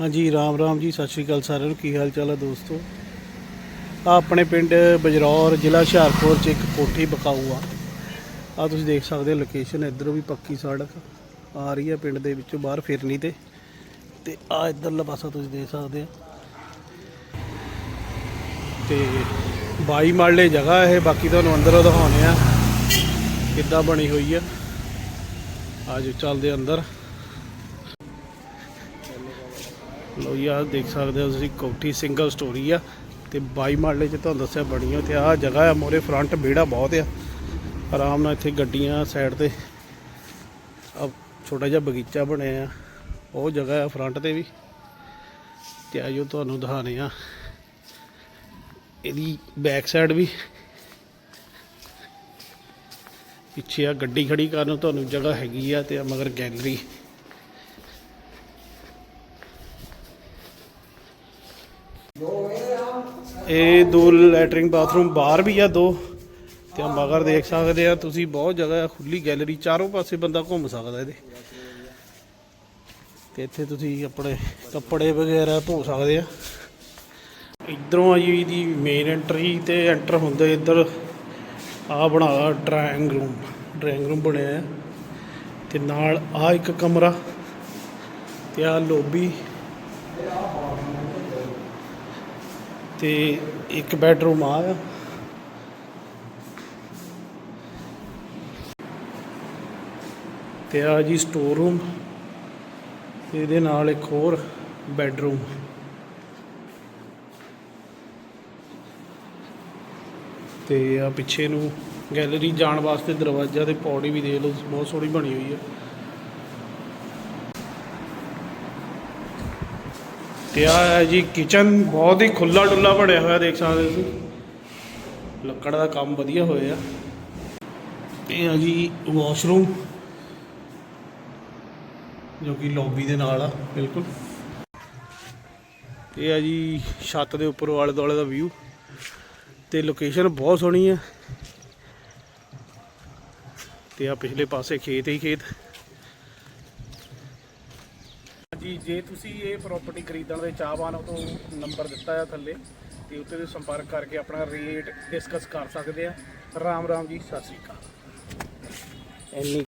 ਹਾਂਜੀ, ਰਾਮ ਰਾਮ ਜੀ, ਸਤਿ ਸ਼੍ਰੀ ਅਕਾਲ ਸਾਰਿਆਂ ਨੂੰ। ਕੀ ਹਾਲ ਚਾਲ ਹੈ ਦੋਸਤੋ? ਆ ਆਪਣੇ ਪਿੰਡ ਬਜਰੌਰ ਜ਼ਿਲ੍ਹਾ ਹੁਸ਼ਿਆਰਪੁਰ ਚ ਇੱਕ ਕੋਠੀ ਬਕਾਊ ਆ। ਆ ਤੁਸੀਂ ਦੇਖ ਸਕਦੇ ਹੋ ਲੋਕੇਸ਼ਨ ਇਧਰੋਂ ਵੀ ਪੱਕੀ ਸੜਕ ਆ ਰਹੀ ਹੈ ਪਿੰਡ ਦੇ ਵਿੱਚੋਂ ਬਾਹਰ ਫਿਰਨੀ ਤੇ। ਤੇ ਆ ਇਧਰਲਾ ਪਾਸਾ ਤੁਸੀਂ ਦੇਖ ਸਕਦੇ ਆ ਤੇ 22 ਮਾਲੇ ਜਗ੍ਹਾ ਇਹ, ਬਾਕੀ ਤੁਹਾਨੂੰ ਅੰਦਰੋਂ ਦਿਖਾਉਣੇ ਆ। ਕਿੱਦਾਂ ਬਣੀ ਹੋਈ ਆ। ਆਜੋ ਚੱਲਦੇ ਅੰਦਰ। ਲੋ ਯਾਰ ਦੇਖ ਸਕਦੇ ਹੋ ਤੁਸੀਂ, ਕੋਠੀ ਸਿੰਗਲ ਸਟੋਰੀ ਆ ਤੇ 22 ਮਾਲੇ ਚ ਤੁਹਾਨੂੰ ਦੱਸਿਆ ਬਣੀ ਆ ਤੇ ਆਹ ਜਗ੍ਹਾ ਆ ਮੋਰੇ ਫਰੰਟ ਵਿਹੜਾ ਬਹੁਤ ਆ। ਆਰਾਮ ਨਾਲ ਇੱਥੇ ਗੱਡੀਆਂ ਸਾਈਡ ਤੇ ਆ ਛੋਟਾ ਜਿਹਾ ਬਗੀਚਾ ਬਣਿਆ ਆ, ਉਹ ਜਗ੍ਹਾ ਆ ਫਰੰਟ ਤੇ ਵੀ। ਤੇ ਆਜੋ ਤੁਹਾਨੂੰ ਦਿਖਾਣੇ ਆ ਇਹਦੀ ਬੈਕ ਸਾਈਡ ਵੀ। ਪਿੱਛੇ ਆ ਗੱਡੀ ਖੜੀ ਕਰਨ ਤੁਹਾਨੂੰ ਜਗ੍ਹਾ ਹੈਗੀ ਆ ਤੇ ਮਗਰ ਗੈਲਰੀ ਇਹ ਦੋ ਲੈਟਰਿੰਗ ਬਾਥਰੂਮ ਬਾਹਰ ਵੀ ਆ ਦੋ, ਤੇ ਆ ਮਗਰ ਦੇਖ ਸਕਦੇ ਆ, ਤੁਸੀਂ ਬਹੁਤ ਜਗ੍ਹਾ ਆ ਖੁੱਲੀ ਗੈਲਰੀ, ਚਾਰੋਂ ਪਾਸੇ ਬੰਦਾ ਘੁੰਮ ਸਕਦਾ ਇਹਦੇ। ਤੇ ਇੱਥੇ ਤੁਸੀਂ ਆਪਣੇ ਕੱਪੜੇ ਵਗੈਰਾ ਧੋ ਸਕਦੇ ਆ। ਇਧਰੋਂ ਆ ਜੀ ਇਹਦੀ ਮੇਨ ਐਂਟਰੀ ਤੇ ਐਂਟਰ ਹੁੰਦੇ ਇੱਧਰ ਆ ਬਣਾਇਆ ਡਰਾਇੰਗ ਰੂਮ ਡਰਾਇੰਗ ਰੂਮ ਬਣਿਆ ਆ। ਤੇ ਨਾਲ ਆ ਇੱਕ ਕਮਰਾ, ਤੇ ਆ ਲੋਬੀ ਤੇ ਇੱਕ ਬੈਡਰੂਮ ਆ। ਆ ਤੇ ਆ ਜੀ ਸਟੋਰ ਰੂਮ ਇਹਦੇ ਨਾਲ ਇੱਕ ਹੋਰ ਬੈਡਰੂਮ। ਤੇ ਆ ਪਿੱਛੇ ਨੂੰ ਗੈਲਰੀ ਜਾਣ ਵਾਸਤੇ ਦਰਵਾਜ਼ਾ ਤੇ ਪੌੜੀ ਵੀ ਦੇ ਲਓ, ਬਹੁਤ ਸੋਹਣੀ ਬਣੀ ਹੋਈ ਹੈ ਤੇ ਆ ਹੈ ਜੀ ਕਿਚਨ ਬਹੁਤ ਹੀ ਖੁੱਲਾ ਡੁੱਲਾ ਬਣਿਆ ਹੋਇਆ ਦੇਖ ਸਕਦੇ ਤੁਸੀਂ। ਲੱਕੜ ਦਾ ਕੰਮ ਵਧੀਆ ਹੋਇਆ। ਇਹ ਆ ਜੀ ਵਾਸ਼ਰੂਮ ਜੋ ਕਿ ਲੌਬੀ ਦੇ ਨਾਲ ਆ, ਬਿਲਕੁਲ। ਇਹ ਆ ਜੀ ਛੱਤ ਦੇ ਉੱਪਰ ਆਲੇ ਦੁਆਲੇ ਦਾ ਵਿਊ ਤੇ ਲੋਕੇਸ਼ਨ ਬਹੁਤ ਸੋਹਣੀ ਹੈ। ਤੇ ਆ ਪਿਛਲੇ ਪਾਸੇ ਖੇਤ ਹੀ ਖੇਤ। ਜੀ ਜੇ ਤੁਸੀਂ ਇਹ ਪ੍ਰਾਪਰਟੀ ਖਰੀਦਣ ਦੇ ਚਾਹਵਾਨ ਹੋ ਤਾਂ ਨੰਬਰ ਦਿੱਤਾ ਹੈ ਥੱਲੇ ਤੇ ਉੱਤੇ ਦੇ ਸੰਪਰਕ ਕਰਕੇ ਆਪਣਾ ਰੇਟ ਡਿਸਕਸ ਕਰ ਸਕਦੇ ਆ। ਰਾਮ ਰਾਮ ਜੀ, ਸਤਿ ਸ੍ਰੀ ਅਕਾਲ। ਇੰਨੀ